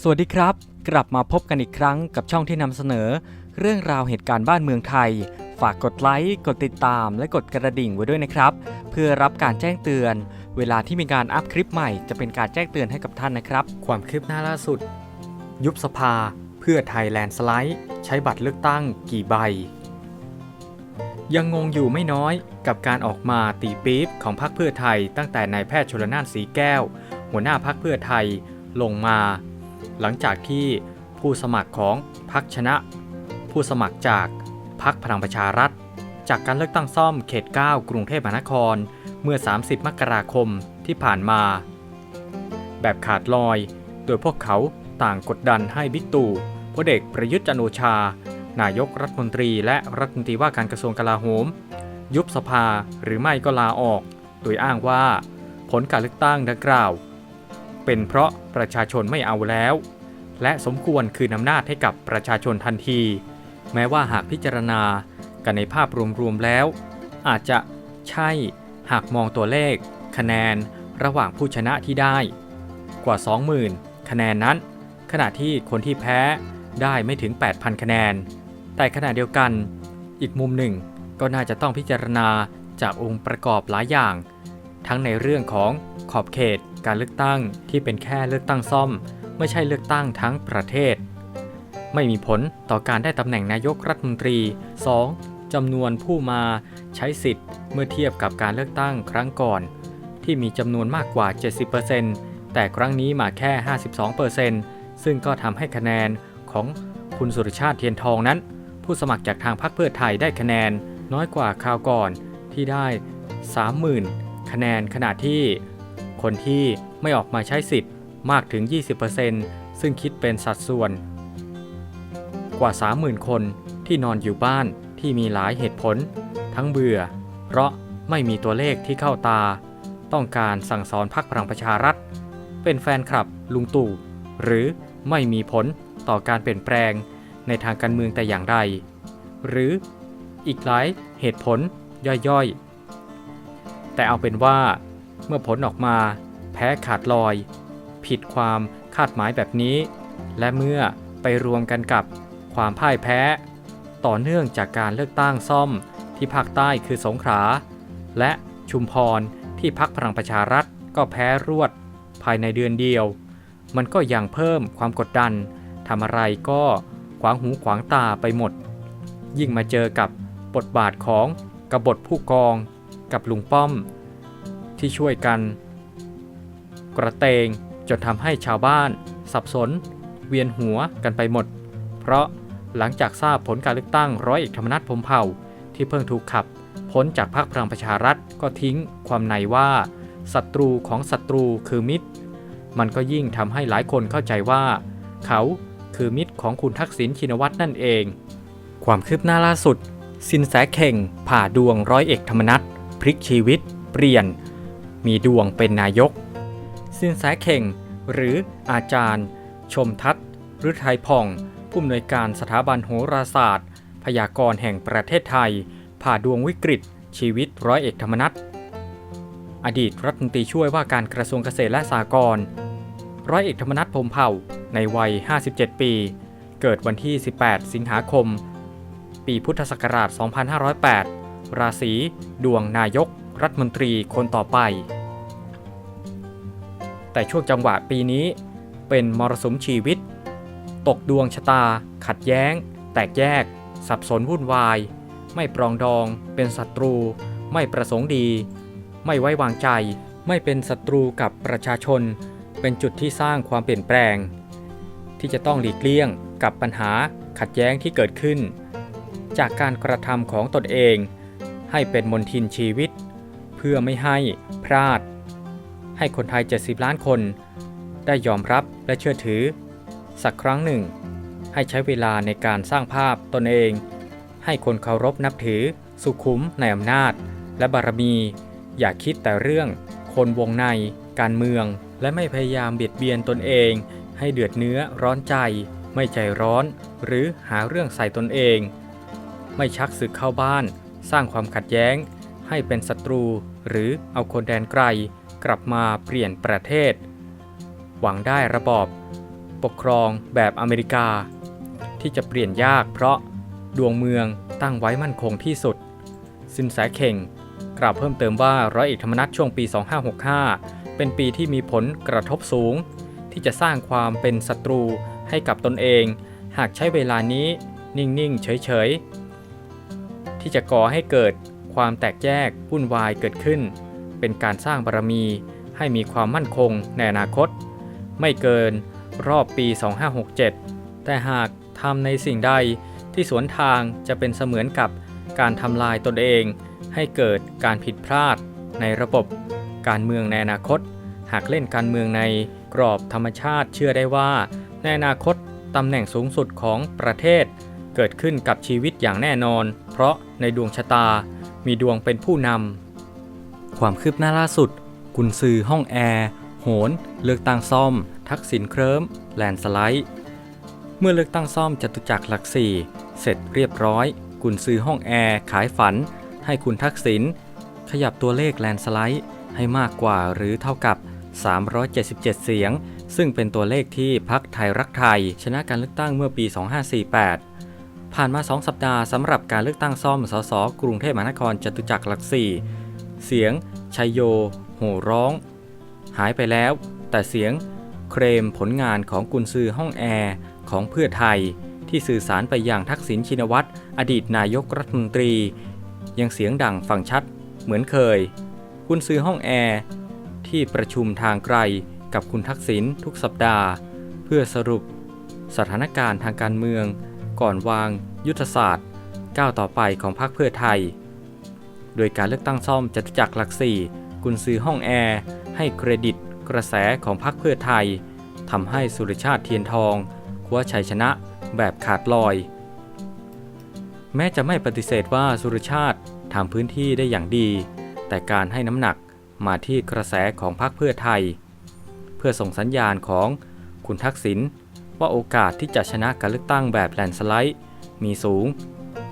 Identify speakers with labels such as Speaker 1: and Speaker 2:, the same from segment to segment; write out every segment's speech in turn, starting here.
Speaker 1: สวัสดีครับ กลับมาพบกันอีกครั้งกับช่องที่นำเสนอ เรื่องราวเหตุการณ์บ้านเมืองไทย ฝากกดไลค์กดติดตาม และกดกระดิ่งไว้ด้วยนะครับ เพื่อรับการแจ้งเตือน เวลาที่มีการอัพคลิปใหม่จะเป็นการแจ้งเตือนให้กับท่านนะครับ ความคืบหน้าล่าสุด ยุบสภา เพื่อไทยแลนด์สไลด์ใช้บัตรเลือกตั้งกี่ใบ ยังงงอยู่ไม่น้อยกับการออกมาตีปี๊บของพรรคเพื่อไทย ตั้งแต่นายแพทย์ชลนานสีแก้ว หัวหน้าพรรคเพื่อไทยลงมา หลังจากที่ผู้สมัครของพรรคชนะ ผู้สมัครจากพรรคพลังประชารัฐ จากการเลือกตั้งซ่อมเขต 9 กรุงเทพมหานคร เมื่อ 30 มกราคมที่ผ่านมา แบบขาดลอย โดยพวกเขาต่างกดดันให้บิ๊กตู่พลเอกประยุทธ์จันโอชา นายกรัฐมนตรีและรัฐมนตรีว่าการกระทรวงกลาโหม ยุบสภาหรือไม่ก็ลาออก โดยอ้างว่า ผลการเลือกตั้งดังกล่าว เป็นเพราะประชาชนไม่เอาแล้ว และสมควรคืนอำนาจให้กับประชาชนทันที แม้ว่าหากพิจารณากันในภาพรวมๆแล้ว อาจจะใช่หากมองตัวเลข คะแนนระหว่างผู้ชนะที่ได้ กว่า 20,000 คะแนนนั้น ขณะที่คนที่แพ้ได้ไม่ถึง 8,000 คะแนน แต่ขณะเดียวกัน อีกมุมหนึ่งก็น่าจะต้องพิจารณาจากองค์ประกอบหลายอย่าง ทั้งในเรื่องของขอบเขต การเลือกตั้งที่เป็นแค่เลือกตั้งซ่อม ไม่ใช่เลือกตั้งทั้งประเทศ ไม่มีผลต่อการได้ตำแหน่งนายกรัฐมนตรี 2. จำนวนผู้มาใช้สิทธิ์เมื่อเทียบกับการเลือกตั้งครั้งก่อน ที่มีจำนวนมากกว่า 70%แต่ครั้งนี้มาแค่ 52%ซึ่งก็ทำให้คะแนนของคุณสุรชาติเทียนทองนั้น ผู้สมัครจากทางพรรคเพื่อไทยได้คะแนนน้อยกว่าคราวก่อนที่ได้ 30,000 คะแนนขณะที่ คนที่ไม่ออกมาใช้สิทธิ์มากถึง 20%ซึ่งคิดเป็นสัดส่วน กว่า 30,000 คนที่นอนอยู่บ้านที่มีหลายเหตุผล ทั้งเบื่อ เพราะไม่มีตัวเลขที่เข้าตา ต้องการสั่งสอนพรรคพลังประชารัฐ เป็นแฟนคลับลุงตู่ หรือไม่มีผลต่อการเปลี่ยนแปลงในทางการเมืองแต่อย่างใดหรืออีกหลายเหตุผลย่อยๆ แต่เอาเป็นว่า มื่อผลออกมา แพ้ขาดลอย ผิดความคาดหมายแบบนี้ และเมื่อไปรวมกันกับความพ่ายแพ้ ต่อเนื่องจากการเลือกตั้งซ่อมที่ภาคใต้คือสงขลาและชุมพรที่พักพลังประชารัฐก็แพ้รวด ภายในเดือนเดียว มันก็ยังเพิ่มความกดดันทำอะไรก็ขวางหูขวางตาไปหมด ยิ่งมาเจอกับบทบาทของกบฏผู้กอง กับลุงป้อม ที่ช่วยกัน กระเตงจนทำให้ชาวบ้าน สับสน เวียนหัวกันไปหมด เพราะหลังจากทราบผลการเลือกตั้งร้อยเอกธรรมนัฐพมเผ่า ที่เพิ่งถูกขับพ้นจากพรรคพลังประชารัฐก็ทิ้งความในว่าศัตรูของศัตรูคือมิตร มันก็ยิ่งทำให้หลายคนเข้าใจว่า เขาคือมิตรของคุณทักษิณชินวัตรนั่นเอง ความคืบหน้าล่าสุด สินแสเข่ง ผ่าดวงร้อยเอกธรรมนัฐพลิกชีวิต เปลี่ยน มีดวงเป็นนายก สินแสเข่ง หรืออาจารย์ ชมทัศน์ฤทัยพอง ผู้อำนวยการสถาบันโหราศาสตร์ พยากรณ์แห่งประเทศไทย ผ่าดวงวิกฤต ชีวิตร้อยเอกธรรมนัฐอดีตรัฐมนตรีช่วยว่าการกระทรวงเกษตรและสหกรณ์ร้อยเอกธรรมนัฐพรมเผ่าในวัย 57 ปี เกิดวันที่ 18 สิงหาคม ปีพุทธศักราช 2508 ราศี ดวงนายก รัฐมนตรีคนต่อไป แต่ช่วงจังหวะปีนี้เป็นมรสุมชีวิต ตกดวงชะตา ขัดแย้ง แตกแยก สับสนวุ่นวาย ไม่ปรองดอง เป็นศัตรู ไม่ประสงค์ดี ไม่ไว้วางใจ ไม่เป็นศัตรูกับประชาชน เป็นจุดที่สร้างความเปลี่ยนแปลง ที่จะต้องหลีกเลี่ยงกับปัญหาขัดแย้งที่เกิดขึ้น จากการกระทำของตนเอง ให้เป็นมนทินชีวิต พื่อไม่ให้พลาด ให้คนไทย 70 ล้านคน ได้ยอมรับและเชื่อถือ สักครั้งหนึ่ง ให้ใช้เวลาในการสร้างภาพตนเอง ให้คนเคารพนับถือสุขุมในอำนาจ และบารมี อย่าคิดแต่เรื่อง คนวงใน การเมือง และไม่พยายามเบียดเบียนตนเอง ให้เดือดเนื้อร้อนใจ ไม่ใจร้อน หรือหาเรื่องใส่ตนเอง ไม่ชักศึกเข้าบ้าน สร้างความขัดแย้ง ให้เป็นศัตรู หรือเอาคนแดนไกลกลับมาเปลี่ยนประเทศ หวังได้ระบอบ ปกครองแบบอเมริกา ที่จะเปลี่ยนยากเพราะดวงเมืองตั้งไว้มั่นคงที่สุด สินแสเข่ง กล่าวเพิ่มเติมว่าร้อยเอกธรรมนัฐช่วงปี 2565 เป็นปีที่มีผลกระทบสูง ที่จะสร้างความเป็นศัตรูให้กับตนเอง หากใช้เวลานี้นิ่ง ๆ เฉย ๆ ที่จะก่อให้เกิด ความแตกแยกวุ่นวายเกิดขึ้น เป็นการสร้างบารมีให้มีความมั่นคงในอนาคต ไม่เกินรอบปี 2567 แต่หากทำในสิ่งใดที่สวนทางจะเป็นเสมือนกับการทำลายตนเอง ให้เกิดการผิดพลาดในระบบ การเมืองในอนาคต หากเล่นการเมืองในกรอบธรรมชาติเชื่อได้ว่า ในอนาคตตำแหน่งสูงสุดของประเทศ เกิดขึ้นกับชีวิตอย่างแน่นอน เพราะในดวงชะตา มีดวงเป็นผู้นำ ความคืบหน้าล่าสุด กุนซือห้องแอร์ โหน เลือกตั้งซ่อม ทักษิณเคลิ้ม แลนสไลด์ เมื่อเลือกตั้งซ่อมจตุจักรหลักสี่เสร็จเรียบร้อย กุนซือห้องแอร์ขายฝัน ให้คุณทักษิณขยับตัวเลขแลนสไลด์ให้มากกว่าหรือเท่ากับ 377 เสียง ซึ่งเป็นตัวเลขที่พักไทยรักไทย ชนะการเลือกตั้งเมื่อปี 2548 ผ่านมา 2 สัปดาห์สำหรับการเลือกตั้งซ่อมสสกรุงเทพมหานครจตุจักรหลักสี่เสียงชัยโย โห่ร้อง หายไปแล้ว แต่เสียงเครมผลงานของกุนซือห้องแอร์ของเพื่อไทย ที่สื่อสารไปยังทักษิณชินวัตรอดีตนายกรัฐมนตรี ยังเสียงดังฟังชัดเหมือนเคย กุนซือห้องแอร์ที่ประชุมทางไกลกับคุณทักษิณทุกสัปดาห์ เพื่อสรุปสถานการณ์ทางการเมือง ก่อนวาง ยุทธศาสตร์ก้าวต่อไปของพรรคเพื่อไทย โดยการเลือกตั้งซ่อมจตุจักรหลักสี่กุนซือห้องแอร์ให้เครดิตกระแสของพรรคเพื่อไทยทำให้สุริชาติเทียนทองคว้าชัยชนะแบบขาดลอย แม้จะไม่ปฏิเสธว่าสุริชาติทำพื้นที่ได้อย่างดี แต่การให้น้ำหนักมาที่กระแสของพรรคเพื่อไทย เพื่อส่งสัญญาณของคุณทักษิณ ว่าโอกาสที่จะชนะการเลือกตั้งแบบแลนสไลด์มีสูง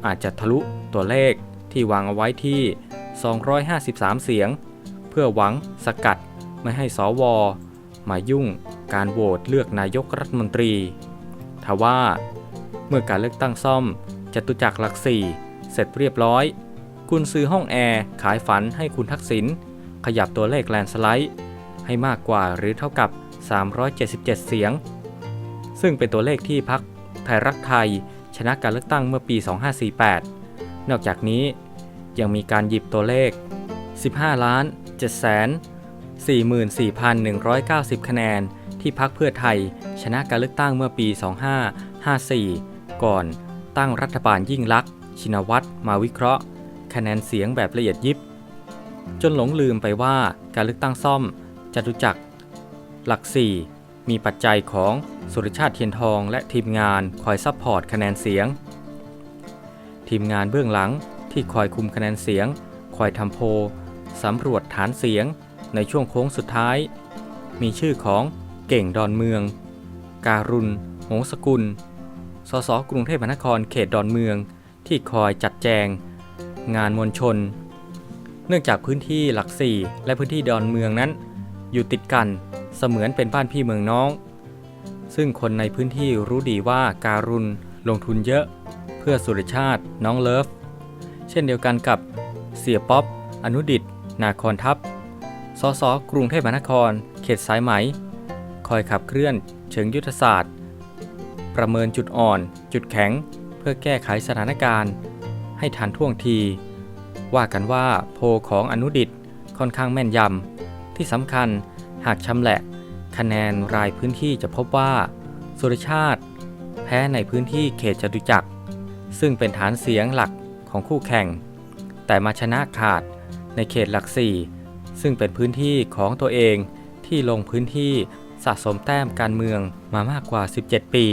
Speaker 1: อาจจะทะลุตัวเลขที่วางเอาไว้ที่ 253 เสียง เพื่อหวังสกัดไม่ให้สวมายุ่งการโหวตเลือกนายกรัฐมนตรีทว่าเมื่อการเลือกตั้งซ่อมจตุจักรหลักสี่เสร็จเรียบร้อย คุณซื้อห้องแอร์ขายฝันให้คุณทักษิณขยับตัวเลขแลนสไลด์ ให้มากกว่าหรือเท่ากับ 377 เสียง ซึ่งเป็นตัวเลขที่พักไทยรักไทย ชนะการเลือกตั้งเมื่อปี 2548 นอกจากนี้ยังมีการหยิบตัวเลข 15 ล้าน7แสน44,190 คะแนน ที่พักเพื่อไทย ชนะการเลือกตั้งเมื่อปี 2554 ก่อนตั้งรัฐบาลยิ่งลักษณ์ชินวัตรมาวิเคราะห์ คะแนนเสียงแบบละเอียดยิบ จนหลงลืมไปว่าการเลือกตั้งซ่อมจตุจักรหลัก4 มีปัจจัยของสุริชาติเทียนทองและทีมงานคอยซัพพอร์ตคะแนนเสียง ทีมงานเบื้องหลังที่คอยคุมคะแนนเสียง คอยทำโพสำรวจฐานเสียงในช่วงโค้งสุดท้าย มีชื่อของเก่งดอนเมือง การุณหงสกุล สสกรุงเทพมหานครเขตดอนเมือง ที่คอยจัดแจง งานมวลชน เนื่องจากพื้นที่หลักสี่และพื้นที่ดอนเมืองนั้น อยู่ติดกัน เสมือนเป็นบ้านพี่เมืองน้อง ซึ่งคนในพื้นที่รู้ดีว่าการุณลงทุนเยอะ เพื่อสุริชาติ น้องเลิฟ เช่นเดียวกันกับเสียป๊อป อนุดิต นาคอนทัพสสกรุงเทพมหานคร เขตสายไหม คอยขับเคลื่อนเชิงยุทธศาสตร์ ประเมินจุดอ่อน จุดแข็ง เพื่อแก้ไขสถานการณ์ ให้ทันท่วงที ว่ากันว่าโพของอนุดิตค่อนข้างแม่นยำ ที่สำคัญหากชำแหละ คะแนนรายพื้นที่จะพบว่า สุรชาติ แพ้ในพื้นที่เขตจตุจักร ซึ่งเป็นฐานเสียงหลักของคู่แข่ง แต่มาชนะขาดในเขตหลักสี่ซึ่งเป็นพื้นที่ของตัวเองที่ลงพื้นที่สะสมแต้มการเมืองมามากกว่า 17 ปี